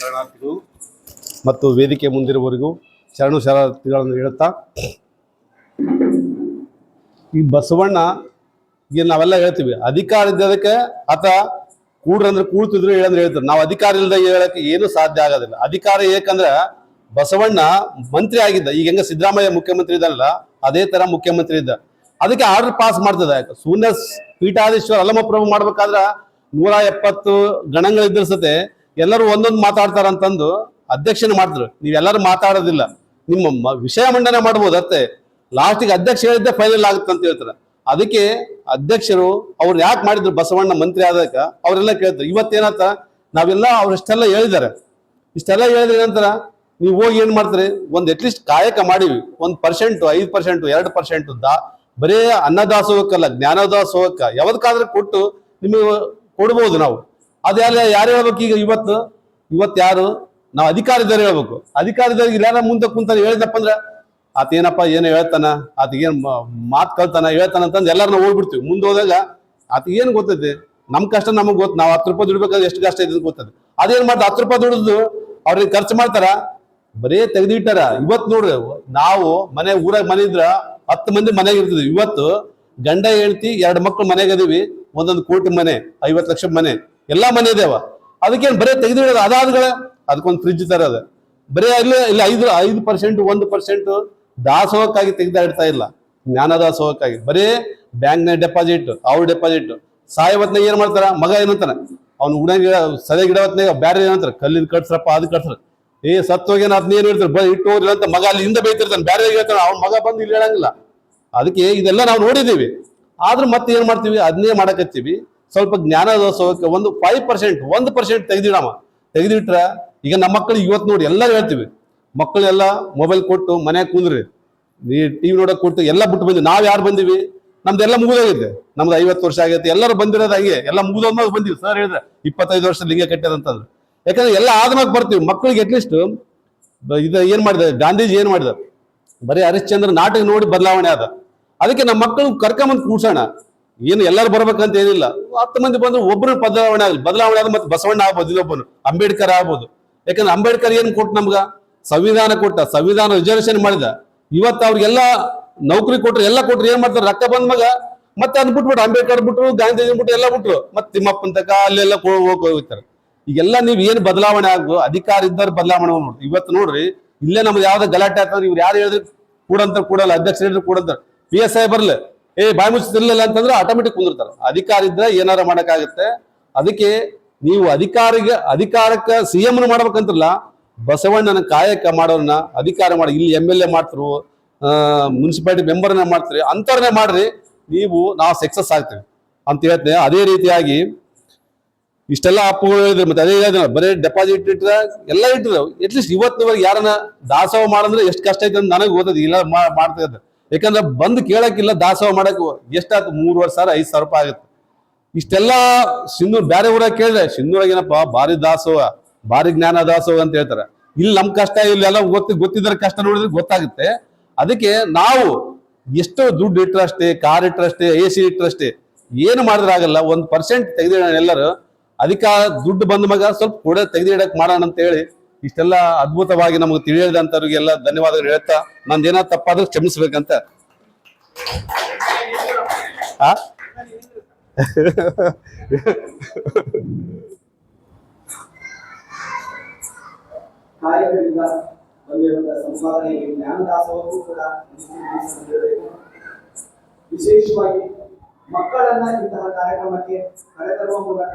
ಶರಣಾರ್ಥಿಗಳು ಮತ್ತು ವೇದಿಕೆ ಮುಂದಿರುವವರೆಗೂ ಶರಣು ಶರಣಾರ್ಥಿಗಳನ್ನು ಹೇಳುತ್ತಾ, ಈ ಬಸವಣ್ಣ, ಈಗ ನಾವೆಲ್ಲ ಹೇಳ್ತೀವಿ, ಅಧಿಕಾರ ಇದ್ದದಕ್ಕೆ ಆತ ಕೂಡ್ರಂದ್ರೆ ಕೂಡ್ತಿದ್ರು ಹೇಳಂದ್ರೆ ಹೇಳ್ತಾರೆ. ನಾವು ಅಧಿಕಾರ ಇಲ್ಲದೆ ಹೇಳಕ್ಕೆ ಏನು ಸಾಧ್ಯ ಆಗೋದಿಲ್ಲ. ಅಧಿಕಾರ ಏಕಂದ್ರೆ ಬಸವಣ್ಣ ಮಂತ್ರಿ ಆಗಿದ್ದ. ಈಗ ಹೆಂಗ ಸಿದ್ದರಾಮಯ್ಯ ಮುಖ್ಯಮಂತ್ರಿ ಇದ್ದಲ್ಲ ಅದೇ ತರ ಮುಖ್ಯಮಂತ್ರಿ ಇದ್ದ. ಅದಕ್ಕೆ ಆರ್ಡರ್ ಪಾಸ್ ಮಾಡ್ತದೆ. ಶೂನ್ಯ ಪೀಠಾಧೀಶ್ವರ, ಅಲ್ಲಮಪ್ರಭು ಮಾಡ್ಬೇಕಾದ್ರೆ ನೂರ ಎಪ್ಪತ್ತು ಗಣಗಳಿದ್ರ ಸತೆ ಎಲ್ಲರೂ ಒಂದೊಂದು ಮಾತಾಡ್ತಾರ ಅಂತಂದು ಅಧ್ಯಕ್ಷನ ಮಾಡಿದ್ರು ನೀವೆಲ್ಲರೂ ಮಾತಾಡೋದಿಲ್ಲ. ನಿಮ್ಮ ವಿಷಯ ಮಂಡನೆ ಮಾಡ್ಬೋದು ಅತ್ತೆ. ಲಾಸ್ಟಿಗೆ ಅಧ್ಯಕ್ಷ ಹೇಳಿದ್ದೆ ಫೈನಲ್ ಆಗುತ್ತೆ ಅಂತ ಹೇಳ್ತಾರೆ. ಅದಕ್ಕೆ ಅಧ್ಯಕ್ಷರು ಅವ್ರು ಯಾಕೆ ಮಾಡಿದ್ರು ಬಸವಣ್ಣ ಮಂತ್ರಿ ಆದಾಗ ಅವರೆಲ್ಲ ಕೇಳ್ತಾರೆ. ಇವತ್ತೇನಂತ ನಾವೆಲ್ಲ ಅವ್ರಷ್ಟೆಲ್ಲ ಹೇಳಿದ್ದಾರೆ. ಇಷ್ಟೆಲ್ಲ ಹೇಳಿದ ನಂತರ ನೀವು ಹೋಗಿ ಏನ್ ಮಾಡ್ತಾರೆ? ಒಂದ್ ಅಟ್ಲೀಸ್ಟ್ ಕಾಯಕ ಮಾಡಿವಿ ಒಂದು ಪರ್ಸೆಂಟು ಐದು ಪರ್ಸೆಂಟು ಎರಡು ಪರ್ಸೆಂಟ್ ದಾ ಬರೇ ಅನ್ನದಾಸೋಹಕ್ಕಲ್ಲ, ಜ್ಞಾನದಾಸೋಹಕ್ಕ, ಯಾವ್ದಕ್ಕಾದ್ರೂ ಕೊಟ್ಟು ನಿಮಗೆ ಕೊಡ್ಬೋದು ನಾವು. ಅದೆಲ್ಲ ಯಾರು ಹೇಳ್ಬೇಕು ಈಗ ಇವತ್ತು? ಇವತ್ತು ಯಾರು? ನಾವು ಅಧಿಕಾರಿದವ್ರು ಹೇಳ್ಬೇಕು. ಅಧಿಕಾರಿದವ್ರಿಗೆ ಇಲ್ಲ ಮುಂದೆ ಕುಂತ ಹೇಳಿದಪ್ಪ ಅಂದ್ರೆ ಆತ ಏನಪ್ಪ ಏನು ಹೇಳ್ತಾನ? ಆತ ಏನ್ ಮಾತು ಕಲ್ತಾನ, ಹೇಳ್ತಾನ ಅಂತಂದು ಎಲ್ಲರನ್ನ ಹೋಗ್ಬಿಡ್ತೀವಿ ಮುಂದೆ ಹೋದಾಗ ಆತ ಏನ್ ಗೊತ್ತೈತಿ? ನಮ್ ಕಷ್ಟ ನಮಗೆ ಗೊತ್ತು. ನಾವು ಹತ್ತು ರೂಪಾಯಿ ದುಡ್ಬೇಕಾದ್ರೆ ಎಷ್ಟು ಕಷ್ಟ ಇದೆ ಅಂತ ಗೊತ್ತದೆ ಅದೇನ್ ಮಾಡ್ತಾ ಹತ್ತು ರೂಪಾಯಿ ದುಡಿದು ಅವ್ರಿಗೆ ಖರ್ಚು ಮಾಡ್ತಾರ? ಬರೇ ತೆಗೆದಿಟ್ಟಾರ. ಇವತ್ತು ನೋಡ್ರಿ, ನಾವು ಮನೆ ಊರಾಗ ಮನೆ ಇದ್ರ ಹತ್ತು ಮಂದಿ ಮನೆಗೆ ಇರ್ತಿದ್ವಿ. ಇವತ್ತು ಗಂಡ ಹೇಳ್ತಿ ಎರಡು ಮಕ್ಕಳು ಮನೆಗೆ ಅದೀವಿ ಒಂದೊಂದು ಕೋಟಿ ಮನೆ, ಐವತ್ತು ಲಕ್ಷ ಮನೆ. ಎಲ್ಲಾ ಮನೆ ಇದಾವ. ಬರೀ ಬರೇ ತೆಗೆದಿಡೋದು ಅದಾದ್ಗಳ ಅದಕ್ಕೊಂದು ಫ್ರಿಜ್ ತರದ ಬರೀ ಅಲ್ಲಿ ಇಲ್ಲಿ ಐದು ಐದು ಪರ್ಸೆಂಟ್ ಒಂದು ಪರ್ಸೆಂಟ್ ದಾಸೋಹಕ್ಕಾಗಿ ತೆಗೆದಾಡ್ತಾ ಇಲ್ಲ. ಜ್ಞಾನ ದಾಸೋಹಕ್ಕಾಗಿ. ಬರೀ ಬ್ಯಾಂಕ್ನ ಡೆಪಾಸಿಟ್ ಅವ್ರ ಡೆಪಾಸಿಟ್ ಸಾಯವತ್ನಾಗ ಏನ್ ಮಾಡ್ತಾರ? ಮಗ ಏನಂತಾನೆ? ಅವ್ನು ಉಡ ಗಿಡ ಸದೆ ಗಿಡ ಹೊತ್ನಾಗ ಬ್ಯಾರೆ ಏನಂತಾರೆ? ಕಲ್ಲಿನ ಕಟ್ಸ್ರಪ್ಪ, ಅದು ಕಟ್ಸ್ರ. ಏ ಸತ್ತೋಗೇನ ಅದನ್ನ ಏನ್ ಹೇಳ್ತಾರೆ? ಬೈ ಇಟ್ಟು ಹೋಗ್ರಿ ಅಂತ ಮಗ ಅಲ್ಲಿ ಹಿಂದೆ ಬೈತಿರ್ತಾನೆ. ಬೇರೆ ಹೇಳ್ತಾನೆ? ಅವ್ನ ಮಗ ಬಂದು ಇಲ್ಲಿ ಹೇಳಂಗಿಲ್ಲ. ಅದಕ್ಕೆ ಇದೆಲ್ಲ ನಾವು ನೋಡಿದ್ದೀವಿ. ಆದ್ರೂ ಮತ್ತೆ ಏನ್ ಮಾಡ್ತೀವಿ? ಅದನ್ನೇ ಮಾಡಕತ್ತೀವಿ. ಸ್ವಲ್ಪ ಜ್ಞಾನದೋತ್ಸವಕ್ಕೆ ಒಂದು ಫೈವ್ ಪರ್ಸೆಂಟ್ ಒಂದು ಪರ್ಸೆಂಟ್ ತೆಗೆದಿಡಮ್ಮ ತೆಗೆದಿಟ್ರೆ ಈಗ ನಮ್ಮ ಮಕ್ಕಳು ಇವತ್ತು ನೋಡಿ ಎಲ್ಲರೂ ಹೇಳ್ತೀವಿ. ಮಕ್ಕಳೆಲ್ಲ ಮೊಬೈಲ್ ಕೊಟ್ಟು ಮನೆಗೆ ಕುಂದ್ರಿ. ನೀ ಟಿವಿ ನೋಡಕ್ ಕೊಟ್ಟು ಎಲ್ಲ ಬಿಟ್ಟು ಬಂದ್ವಿ. ನಾವ್ ಯಾರು ಬಂದಿವಿ? ನಮ್ದೆಲ್ಲ ಮುಗಿದೋಗಿದೆ. ನಮ್ದು ಐವತ್ತು ವರ್ಷ ಆಗೈತೆ. ಎಲ್ಲರೂ ಬಂದಿರೋದು ಹಂಗೆ. ಎಲ್ಲ ಮುಗಿದೋದ್ಮಾಗ ಬಂದಿವಿ. ಸರ್ ಹೇಳಿದ್ರೆ ಇಪ್ಪತ್ತೈದು ವರ್ಷ ಲಿಂಗ ಕಟ್ಟ್ಯದಂತಂದ್ರೆ ಯಾಕಂದ್ರೆ ಎಲ್ಲ ಆದ್ಮಾಗ ಬರ್ತೀವಿ ಮಕ್ಕಳಿಗೆ ಅಟ್ಲೀಸ್ಟ್ ಇದು ಏನು ಮಾಡಿದ, ಗಾಂಧೀಜಿ ಏನು ಮಾಡಿದ? ಬರೀ ಹರಿಶ್ಚಂದ್ರ ನಾಟಕ ನೋಡಿ ಬದಲಾವಣೆ ಆದ. ಅದಕ್ಕೆ ನಮ್ಮ ಮಕ್ಕಳು ಕರ್ಕೊಂಬಂದು ಕೂಡ್ಸೋಣ. ಏನು ಎಲ್ಲರೂ ಬರ್ಬೇಕಂತ ಏನಿಲ್ಲ. ಹತ್ತು ಮಂದಿ ಬಂದ್ರೆ ಒಬ್ಬರು ಬದಲಾವಣೆ ಆಗಲಿ ಬದಲಾವಣೆ ಆದ್ರೆ ಮತ್ತೆ ಬಸವಣ್ಣ ಆಗ್ಬೋದು ಇನ್ನೊಬ್ಬನು ಅಂಬೇಡ್ಕರ್ ಆಗ್ಬೋದು. ಯಾಕಂದ್ರೆ ಅಂಬೇಡ್ಕರ್ ಏನು ಕೊಟ್ಟು ನಮ್ಗೆ? ಸಂವಿಧಾನ ಕೊಟ್ಟ, ಸಂವಿಧಾನ ರಿಸರ್ವೇಶನ್ ಮಾಡಿದ. ಇವತ್ತು ಅವ್ರಿಗೆಲ್ಲ ನೌಕರಿ ಕೊಟ್ರು, ಎಲ್ಲ ಕೊಟ್ರು, ಏನ್ ಮಾಡ್ತಾರೆ? ರೊಕ್ಕ ಬಂದ ಮಗ ಮತ್ತೆ ಅದ್ ಅಂಬೇಡ್ಕರ್ ಬಿಟ್ರು, ಗಾಂಧೀಜಿ ಬಿಟ್ರು, ಎಲ್ಲ ಬಿಟ್ರು. ಮತ್ತೆ ತಿಮ್ಮಪ್ಪನ ತಕ ಅಲ್ಲೆಲ್ಲ ಹೋಗ್ತಾರೆ. ಈಗೆಲ್ಲ ನೀವ್ ಏನ್ ಬದಲಾವಣೆ ಆಗೋ ಅಧಿಕಾರ ಇದ್ದಾರೆ ಬದಲಾವಣೆ ನೋಡ್ರಿ ಇವತ್ತು ನೋಡ್ರಿ, ಇಲ್ಲೇ ನಮ್ದು ಯಾವ್ದು ಗಲಾಟೆ ಆಗ್ತದೆ ಇವ್ರು ಯಾರು ಹೇಳಿದ್ರು ಕೂಡಂತ ಕೂಡಲ್ಲ ಅಧ್ಯಕ್ಷ ಹೇಳಿದ್ರು ಕೂಡಂತ ಪಿ ಎಸ್ ಐ ಬರ್ಲಿ. ಏ, ಬಾಯಿ ಮುಚ್ಚಿರ್ಲಿಲ್ಲ ಅಂತಂದ್ರೆ ಆಟೋಮೆಟಿಕ್ ಕುಂದಿರ್ತಾರೆ. ಅಧಿಕಾರ ಇದ್ರೆ ಏನಾರ ಮಾಡಕ್ಕಾಗತ್ತೆ. ಅದಕ್ಕೆ ನೀವು ಅಧಿಕಾರಿಗೆ ಅಧಿಕಾರಕ್ಕೆ ಸಿ ಎಂ ಮಾಡ್ಬೇಕಂತಿಲ್ಲ, ಬಸವಣ್ಣನ ಕಾಯಕ ಮಾಡೋರ್ನ ಅಧಿಕಾರ ಮಾಡಿ ಇಲ್ಲಿ ಎಂ ಎಲ್ ಎ ಮಾಡ್ತರು ಮುನ್ಸಿಪಾಲಿಟಿ ಮೆಂಬರ್ನ ಮಾಡ್ತೀರಿ, ಅಂಥವ್ರನ್ನೇ ಮಾಡ್ರಿ, ನೀವು ನಾವು ಸಕ್ಸಸ್ ಆಗ್ತೀವಿ. ಅಂತ ಹೇಳ್ತೇನೆ. ಅದೇ ರೀತಿಯಾಗಿ ಇಷ್ಟೆಲ್ಲ ಅಪ್ಪುಗಳು ಹೇಳಿದ್ರು. ಮತ್ತೆ ಅದೇ ಹೇಳಿದ್ರು ಬರೀ ಡೆಪಾಸಿಟ್ ಇಟ್ಟರೆ ಎಲ್ಲ ಇಟ್ಟರು ಅಟ್ಲೀಸ್ಟ್ ಇವತ್ತಿನವರೆಗೆ ಯಾರನ್ನ ದಾಸೋಹ ಮಾಡಂದ್ರೆ ಎಷ್ಟು ಕಷ್ಟ ಐತೆ ಅಂತ ನನಗೆ ಓದೋದು ಇಲ್ಲ ಮಾಡ್ತಾ ಇದ್ದೆ. ಯಾಕಂದ್ರೆ ಬಂದು ಕೇಳಕ್ಕಿಲ್ಲ, ದಾಸೋಹ ಮಾಡಕ್ಕೆ ಎಷ್ಟಾಯ್ತು? ಮೂರುವರೆ ಸಾವಿರ, ಐದು ಸಾವಿರ ರೂಪಾಯಿ ಆಗುತ್ತೆ. ಇಷ್ಟೆಲ್ಲ ಸಿಂಧೂರು ಬೇರೆ ಊರಾಗ ಕೇಳಿದ್ರೆ, ಸಿಂಧೂರಾಗ ಏನಪ್ಪ? ಭಾರಿ ದಾಸೋಹ, ಭಾರಿ ಜ್ಞಾನ ದಾಸೋಹ ಅಂತ ಹೇಳ್ತಾರೆ. ಇಲ್ಲಿ ನಮ್ ಕಷ್ಟ, ಇಲ್ಲಿ ಎಲ್ಲ ಗೊತ್ತಿ ಗೊತ್ತಿದ್ರೆ ಕಷ್ಟ ನೋಡಿದ್ರೆ ಗೊತ್ತಾಗುತ್ತೆ. ಅದಕ್ಕೆ ನಾವು ಎಷ್ಟೋ ದುಡ್ಡು ಇಟ್ಟರಷ್ಟೇ ಕಾರ್ ಇಟ್ಟರಷ್ಟೇ ಎ ಸಿ ಇಟ್ಟರಷ್ಟೇ ಏನು ಮಾಡಿದ್ರೆ ಆಗಲ್ಲ. ಒಂದು ಪರ್ಸೆಂಟ್ ತೆಗೆದಿಡೋಣ ಎಲ್ಲರೂ ಅದಕ್ಕೆ ದುಡ್ಡು ಬಂದ ಮಗ ಸ್ವಲ್ಪ ಕೂಡ ತೆಗೆದಿಡಕ್ ಮಾಡೋಣ ಅಂತ ಹೇಳಿ ಇಷ್ಟೆಲ್ಲ ಅದ್ಭುತವಾಗಿ ನಮಗೆ ತಿಳಿಯದಂತವ್ರಿಗೆಲ್ಲ ಧನ್ಯವಾದಗಳು ಹೇಳ್ತಾ ನಂದೇನೋ ತಪ್ಪಾದ್ರೂ ಕ್ಷಮಿಸ್ಬೇಕಂತ. ಆ? ಕೂಡ ವಿಶೇಷವಾಗಿ ಮಕ್ಕಳನ್ನ ಇಂತಹ ಕಾರ್ಯಕ್ರಮಕ್ಕೆ ಕರೆತರುವ ಮೂಲಕ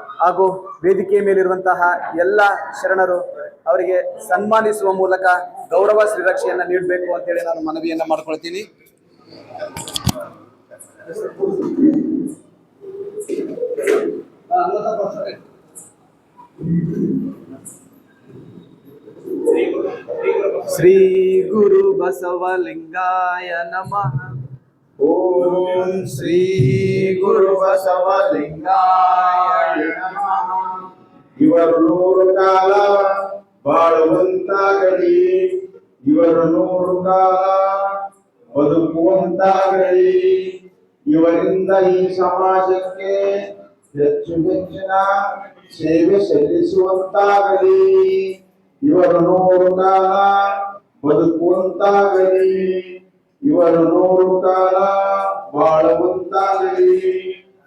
ಹಾಗೂ ವೇದಿಕೆ ಮೇಲಿರುವಂತಹ ಎಲ್ಲ ಶರಣರು ಅವರಿಗೆ ಸನ್ಮಾನಿಸುವ ಮೂಲಕ ಗೌರವ ಶ್ರೀರಕ್ಷೆಯನ್ನ ನೀಡಬೇಕು ಅಂತೇಳಿ ನಾನು ಮನವಿಯನ್ನ ಮಾಡ್ಕೊಳ್ತೀನಿ. ಶ್ರೀ ಗುರು ಬಸವಲಿಂಗಾಯ ನಮಃ. ಓಂ ಶ್ರೀ ಗುರು ಬಸವಲಿಂಗಾಯ ನಮಃ ಇವರು ನೂರು ಕಾಲ ಬಾಳುವಂತಾಗಲಿ ಇವರು ನೂರು ಕಾಲ ಬದುಕುವಂತಾಗಲಿ ಇವರಿಂದ ಈ ಸಮಾಜಕ್ಕೆ ಹೆಚ್ಚು ಹೆಚ್ಚಿನ ಸೇವೆ ಸಲ್ಲಿಸುವಂತಾಗಲಿ. ಇವರು ನೂರು ಕಾಲ ಬದುಕುವಂತಾಗಲಿ. ಇವರು ನೂರು ಕಾಲ ಬಾಳುವಂತಾಗಲಿ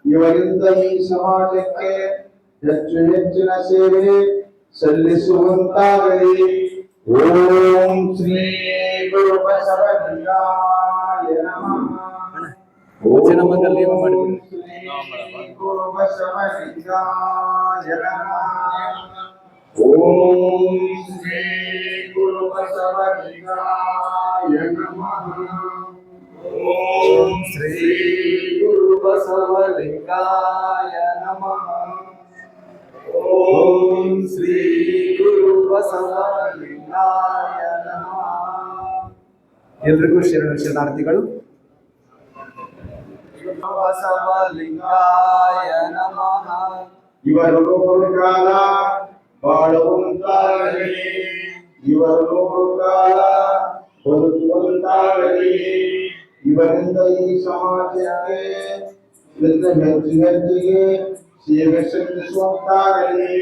ಇವರಿಂದ ಈ ಸಮಾಜಕ್ಕೆ ಹೆಚ್ಚು ಹೆಚ್ಚಿನ ಸೇವೆ ಸಲ್ಲಿಸುವಂತಾಗಲಿ ಓಂ ಶ್ರೀ ಗುರು ಬಸವಲಿಂಗಾಯ ನಮಃ ವಚನ ಮಂಗಲ್ಯ ಮಾಡಿಬಿಡಿ. ಓಂ ಶ್ರೀ ಗುರು ಬಸವಲಿಂಗಾಯ ನಮಃ ಓಂ ಶ್ರೀ ಗುರು ಬಸವಲಿಂಗಾಯ ನಮಃ ಓಂ ಶ್ರೀ ಗುರು ಬಸವಲಿಂಗಾಯ ನಮಃ ಓಂ ಶ್ರೀ ಗುರು ಬಸವಲಿಂಗಾಯ ನಮಃ ಎಲ್ರಿಗೂ ಶರಣ ಶರಣಾರ್ಥಿಗಳು ಬಸವಲಿಂಗಾಯ ನಮಃ ಇವರು ನೂರು ಕಾಲ ಬಾಳುವಂತಾಗಲಿ ಇವರು ನೂರು ಕಾಲ ಬದುಕುವಂತಾಗಲಿ ಇವರಿಂದ ಈ ಸಮಾಜಕ್ಕೆ ಹೆಚ್ಚು ಹೆಚ್ಚು ಹೆಚ್ಚಿಗೆ ಸೇವೆ ಸಲ್ಲಿಸುವಂತಾಗಲಿ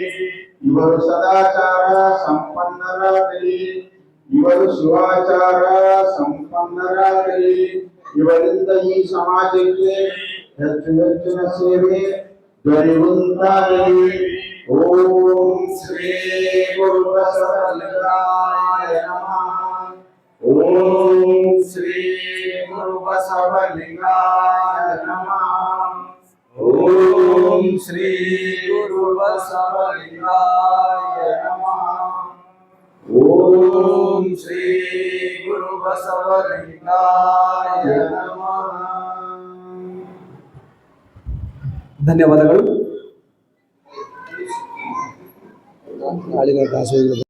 ಇವರು ಸದಾಚಾರ ಸಂಪನ್ನರಾಗಲಿ ಇವರು ಶಿವಾಚಾರ ಸಂಪನ್ನರಾಗಲಿ ಇವರಿಂದ ಈ ಸಮಾಜಕ್ಕೆ ಹೆಚ್ಚು ಹೆಚ್ಚಿನ ಸೇವೆ ದೊರೆಯುವಂತಾಗಲಿ ಓಂ ಶ್ರೀ ಗುರು ಬಸವಲಿಂಗಾಯ ನಮಃ ಓಂ ಶ್ರೀ ಗುರು ಬಸವಲಿಂಗಾಯ ನಮಃ ಓಂ ಶ್ರೀ ಗುರು ಬಸವಲಿಂಗಾಯ ನಮಃ ಓಂ ಶ್ರೀ ಗುರು ಬಸವಲಿಂಗಾಯ ನಮಃ ಧನ್ಯವಾದಗಳು. ನಾಳಿನ ದಾಸೋಹಿಗಳು